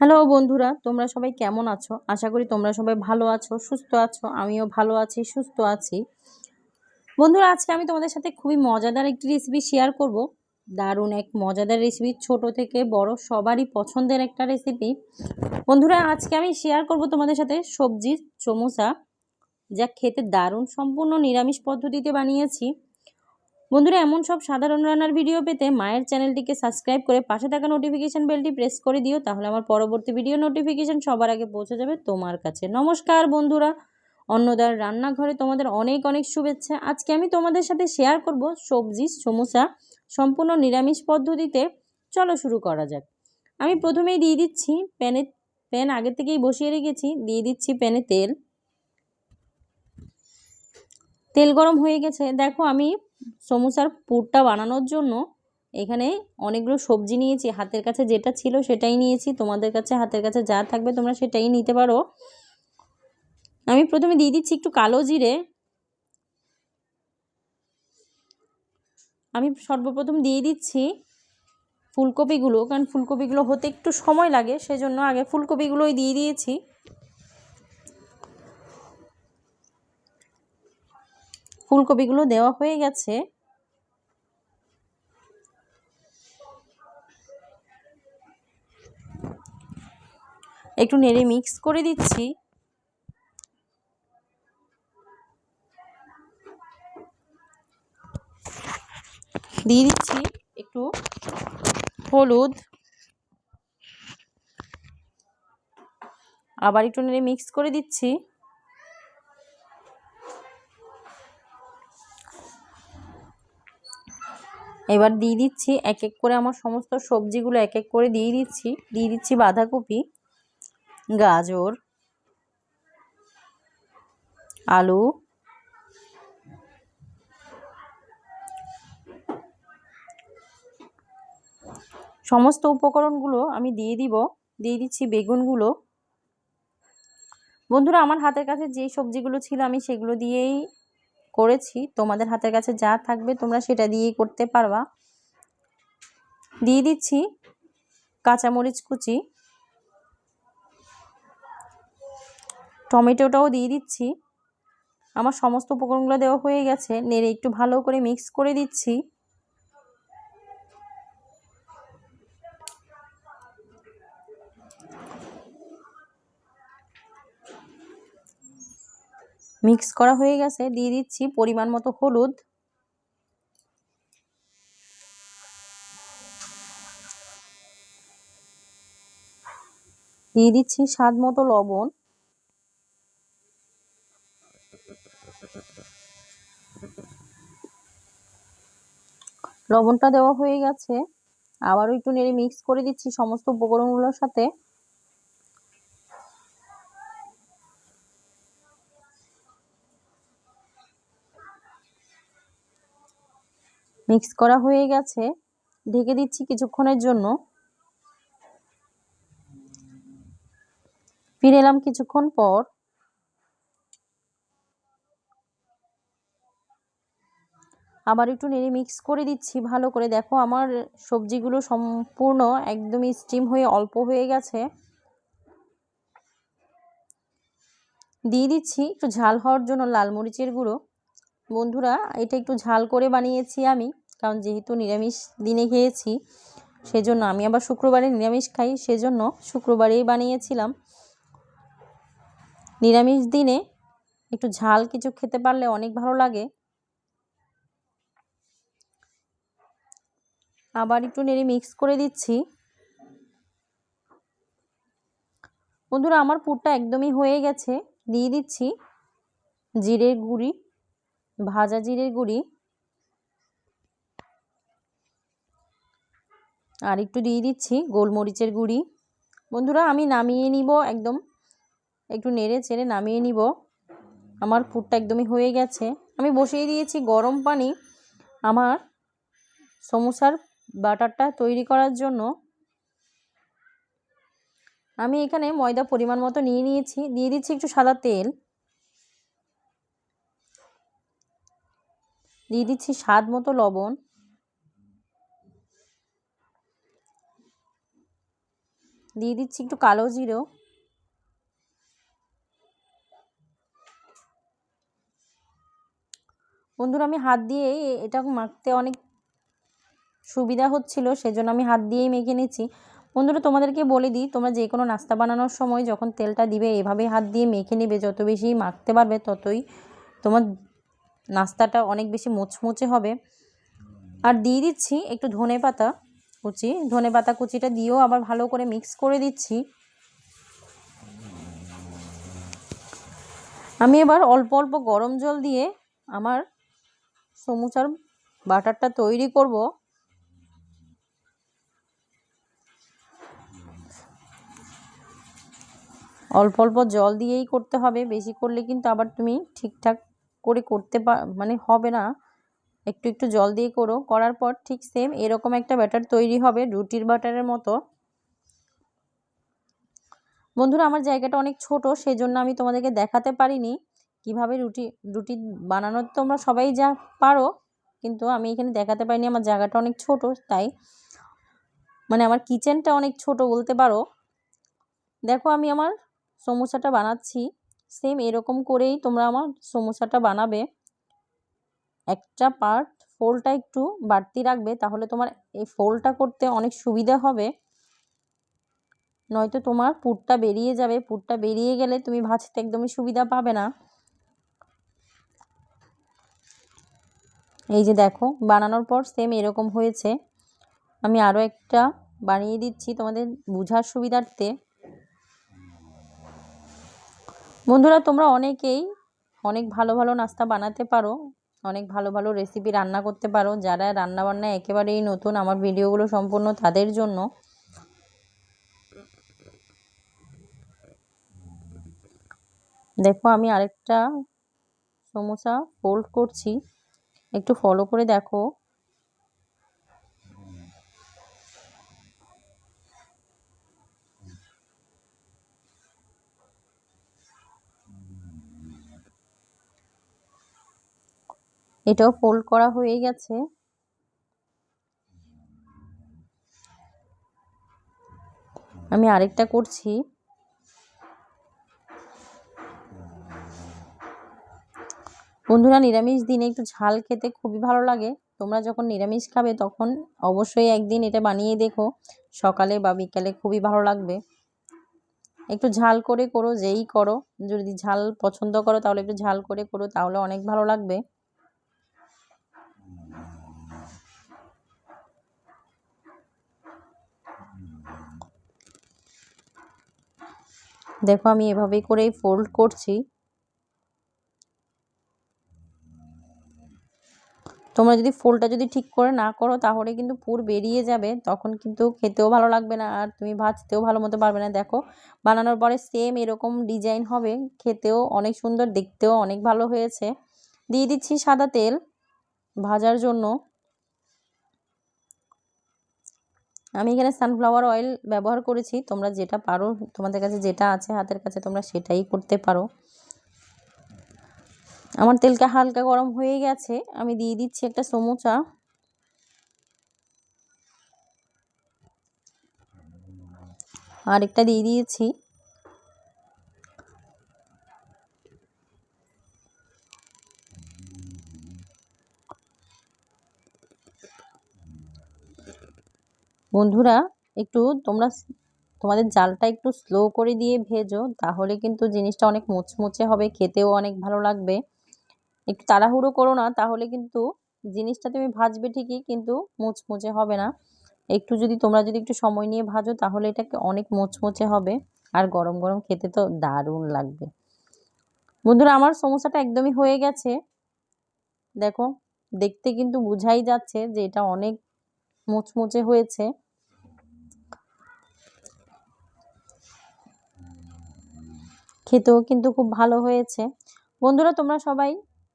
Hello বন্ধুরা, তোমরা সবাই কেমন আছো? আশা করি তোমরা সবাই ভালো আছো, সুস্থ আছো, আমিও ভালো আছি, সুস্থ আছি। বন্ধুরা, আজকে আমি তোমাদের সাথে খুবই মজাদার একটি রেসিপি শেয়ার করব। দারুণ এক মজাদার রেসিপি ছোট থেকে বড়, সবারই পছন্দের একটা রেসিপি বন্ধুরা, আজকে আমি শেয়ার করব তোমাদের সাথে সবজি চমোসা, যা খেতে দারুণ সম্পূর্ণ নিরামিষ পদ্ধতিতে বানিয়েছি। বন্ধুরা, এমন সব সাধারণ রান্নার ভিডিও পেতে মায়ের চ্যানেলটিকে সাবস্ক্রাইব করে পাশে থাকা নোটিফিকেশান বেলটি প্রেস করে দিও, তাহলে আমার পরবর্তী ভিডিও নোটিফিকেশান সবার আগে পৌঁছে যাবে তোমার কাছে। নমস্কার বন্ধুরা, অন্নদার রান্নাঘরে তোমাদের অনেক অনেক শুভেচ্ছা। আজকে আমি তোমাদের সাথে শেয়ার করব সবজি সমোসা সম্পূর্ণ নিরামিষ পদ্ধতিতে। চলো শুরু করা যাক। আমি প্রথমেই দিয়ে দিচ্ছি প্যানে, প্যান আগে থেকেই বসিয়ে রেখেছি। দিয়ে দিচ্ছি প্যানে তেল। তেল গরম হয়ে গেছে। দেখো আমি সমোসার পুরটা বানানোর জন্য এখানে অনেকগুলো সবজি নিয়েছি। হাতের কাছে যেটা ছিল সেটাই নিয়েছি। তোমাদের কাছে, হাতের কাছে যা থাকবে তোমরা সেটাই নিতে পারো। আমি প্রথমে দিয়ে দিচ্ছি একটু কালো জিরে। আমি সর্বপ্রথম দিয়ে দিচ্ছি ফুলকপিগুলো, কারণ ফুলকপিগুলো হতে একটু সময় লাগে, সেজন্য আগে ফুলকপিগুলোই দিয়ে দিয়েছি। ফুলকপিগুলো দেওয়া হয়ে গেছে। একটু নেড়ে মিক্স করে দিচ্ছি। দিয়ে দিচ্ছি একটু হলুদ। আবার একটু নেড়ে মিক্স করে দিচ্ছি। এবার দিয়ে দিচ্ছি এক এক করে আমার সমস্ত সবজিগুলো এক এক করে দিয়ে দিচ্ছি। দিয়ে দিচ্ছি বাঁধাকপি, গাজর, আলু, সমস্ত উপকরণগুলো আমি দিয়ে দিব। দিয়ে দিচ্ছি বেগুনগুলো। বন্ধুরা, আমার হাতের কাছে যে সবজিগুলো ছিল আমি সেগুলো দিয়েই করেছি, তোমাদের হাতের কাছে যা থাকবে তোমরা সেটা দিয়েই করতে পারবা। দিয়ে দিচ্ছি কাঁচামরিচ কুচি, টমেটোটাও দিয়ে দিচ্ছি। আমার সমস্ত উপকরণগুলো দেওয়া হয়ে গেছে, নেড়ে একটু ভালো করে মিক্স করে দিচ্ছি। মিক্স করা হয়ে গেছে, দিয়ে দিচ্ছি পরিমাণ মতো হলুদ। দিয়ে দিচ্ছি স্বাদ মতো লবণ। লবণটা দেওয়া হয়ে গেছে। আবারও একটু নেড়ে মিক্স করে দিচ্ছি সমস্ত উপকরণগুলোর সাথে। মিক্স করা হয়ে গেছে। ঢেকে দিচ্ছি কিছুক্ষণের জন্য। ফিরে এলাম কিছুক্ষণ পর। আবার একটু নেড়ে মিক্স করে দিচ্ছি। ভালো করে দেখো আমার সবজিগুলো সম্পূর্ণ একদমই স্টিম হয়ে অল্প হয়ে গেছে। দিয়ে দিচ্ছি একটু ঝাল হওয়ার জন্য লাল মরিচের গুঁড়ো। বন্ধুরা, এটা একটু ঝাল করে বানিয়েছি আমি, কারণ যেহেতু নিরামিষ দিনে খেয়েছি, সেজন্য আমি আবার শুক্রবারে নিরামিষ খাই, সেজন্য শুক্রবারেই বানিয়েছিলাম। নিরামিষ দিনে একটু ঝাল কিছু খেতে পারলে অনেক ভালো লাগে। আবার একটু নেড়ে মিক্স করে দিচ্ছি। বন্ধুরা, আমার পুরটা একদমই হয়ে গেছে, দিয়ে দিচ্ছি জিরের গুঁড়ি। ভাজা জিরের গুঁড়ি আর একটু দিয়ে দিচ্ছি গোলমরিচের গুঁড়ি। বন্ধুরা, আমি নামিয়ে নিব একদম, একটু নেড়ে চেড়ে নামিয়ে নিব। আমার পুরটা একদমই হয়ে গেছে। আমি বসিয়ে দিয়েছি গরম পানি আমার সমোসার বাটারটা তৈরি করার জন্য। আমি এখানে ময়দা পরিমাণ মতো নিয়ে নিয়েছি। দিয়ে দিচ্ছি একটু সাদা তেল। দিয়ে দিচ্ছি স্বাদ মতো লবণ। দিয়ে দিচ্ছি একটু কালো জিরো। বন্ধুরা, আমি হাত দিয়ে এটা মাখতে অনেক সুবিধা হচ্ছিল, সেজন্য আমি হাত দিয়েই মেখে নিচ্ছি। বন্ধুরা, তোমাদেরকে বলে দিই, তোমরা যে কোনো নাস্তা বানানোর সময় যখন তেলটা দিবে এভাবে হাত দিয়ে মেখে নেবে। যত বেশি মাখতে পারবে, ততই তোমার নাস্তাটা অনেক বেশি মুচমুচে হবে। আর দিয়ে দিচ্ছি একটু ধনে পাতা কুচি। ধনে পাতা কুচিটা দিয়েও আবার ভালো করে মিক্স করে দিচ্ছি। আমি এবার অল্প অল্প গরম জল দিয়ে আমার সমুচার বাটারটা তৈরি করব। অল্প অল্প জল দিয়েই করতে হবে। বেশি করলে কিন্তু আবার তুমি ঠিকঠাক করে করতে মানে হবে না। একটু একটু জল দিয়ে করো। করার পর ঠিক সেম এরকম একটা ব্যাটার তৈরি হবে, রুটির বাটারের মতো। বন্ধুরা, আমার জায়গাটা অনেক ছোট সেই জন্য আমি তোমাদেরকে দেখাতে পারিনি। কীভাবে রুটি রুটি বানানোর তোমরা সবাই যা পারো, কিন্তু আমি এখানে দেখাতে পারিনি। আমার জায়গাটা অনেক ছোট, তাই। মানে আমার কিচেনটা অনেক ছোট বলতে পারো। দেখো, আমি আমার সমোসাটা বানাচ্ছি। সেম এরকম করেই তোমরা আমার সমোসাটা বানাবে। একটা পার্ট ফোলটা একটু বাড়তি রাখবে, তাহলে তোমার এই ফোলটা করতে অনেক সুবিধা হবে। নয়তো তোমার পুরটা বেরিয়ে যাবে। পুরটা বেরিয়ে গেলে তুমি ভাজতে একদমই সুবিধা পাবে না। এই যে দেখো, বানানোর পর সেম এরকম হয়েছে। আমি আরও একটা বানিয়ে দিচ্ছি তোমাদের বোঝার সুবিধার্থে। বন্ধুরা, তোমরা অনেকেই অনেক ভালো ভালো নাস্তা বানাতে পারো, অনেক ভালো ভালো রেসিপি রান্না করতে পারো। যারা রান্না রান্নাবান্না একেবারেই নতুন, আমার ভিডিওগুলো সম্পূর্ণ তাদের জন্য। দেখো, আমি আরেকটা সমোসা ফোল্ড করছি। একটু ফলো করে দেখো। এটাও ফোল্ড করা হয়ে গেছে। আমি আরেকটা করছি। বন্ধুরা, নিরামিষ দিনে একটু ঝাল খেতে খুবই ভালো লাগে। তোমরা যখন নিরামিষ খাবে, তখন অবশ্যই একদিন এটা বানিয়ে দেখো। সকালে বা বিকালে খুবই ভালো লাগবে। একটু ঝাল করে করো, যেই করো। যদি ঝাল পছন্দ করো, তাহলে একটু ঝাল করে করো, তাহলে অনেক ভালো লাগবে। দেখো আমি এভাবেই করেই ফোল্ড করছি। তোমরা যদি ফোলটা যদি ঠিক করে না করো, তাহলে কিন্তু পুর বেরিয়ে যাবে, তখন কিন্তু খেতেও ভালো লাগবে না, আর তুমি ভাজতেও ভালো মতো পারবে না। দেখো, বানানোর পরে সেম এরকম ডিজাইন হবে, খেতেও অনেক সুন্দর, দেখতেও অনেক ভালো হয়েছে। দিয়ে দিচ্ছি সাদা তেল ভাজার জন্য। আমি এখানে সানফ্লাওয়ার অয়েল ব্যবহার করেছি। তোমরা যেটা পারো, তোমাদের কাছে যেটা আছে, হাতের কাছে তোমরা সেটাই করতে পারো। আমার তেলটা হালকা গরম হয়ে গেছে। আমি দিয়ে দিচ্ছি একটা সমোচা। আরেকটা দিয়ে দিয়েছি। বন্ধুরা, একটু তোমরা তোমাদের জালটা একটু স্লো করে দিয়ে ভেজো, তাহলে কিন্তু জিনিসটা অনেক মুচমুচে হবে, খেতেও অনেক ভালো লাগবে। একটু তাড়াহুড়ো করো না, তাহলে কিন্তু জিনিসটা তুমি ভাজবে ঠিকই, কিন্তু মুচমুচে হবে না। একটু যদি তোমরা যদি একটু সময় নিয়ে ভাজো, তাহলে এটাকে অনেক মুচমুচে হবে, আর গরম গরম খেতে তো দারুণ লাগবে। বন্ধুরা, আমার সমস্যাটা একদমই হয়ে গেছে। দেখো, দেখতে কিন্তু বোঝাই যাচ্ছে যে এটা অনেক মুচমুচে হয়েছে। খেতেও কিন্তু খুব ভালো হয়েছে। বন্ধুরা, তোমরা সবাই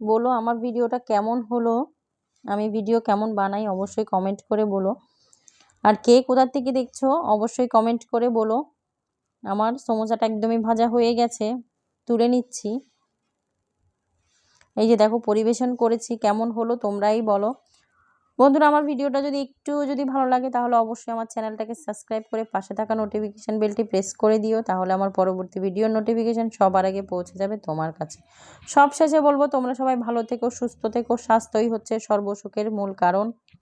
বলো আমার ভিডিওটা কেমন হলো? আমি ভিডিও কেমন বানাই অবশ্যই কমেন্ট করে বলো। আর কে কোথার থেকে দেখছ অবশ্যই কমেন্ট করে বলো। আমার সমোসাটা একদমই ভাজা হয়ে গেছে, তুলে নিচ্ছি। এই যে দেখো, পরিবেশন করেছি, কেমন হলো তোমরাই বলো। বন্ধুরা, আমার ভিডিওটা যদি একটু যদি ভালো লাগে, তাহলে অবশ্যই আমার চ্যানেলটাকে সাবস্ক্রাইব করে পাশে থাকা নোটিফিকেশান বেলটি প্রেস করে দিও। তাহলে আমার পরবর্তী ভিডিওর নোটিফিকেশান সবার আগে পৌঁছে যাবে তোমার কাছে। সব শেষে বলব, তোমরা সবাই ভালো থেকো, সুস্থ থেকো, স্বাস্থ্যই হচ্ছে সর্বসুখের মূল কারণ।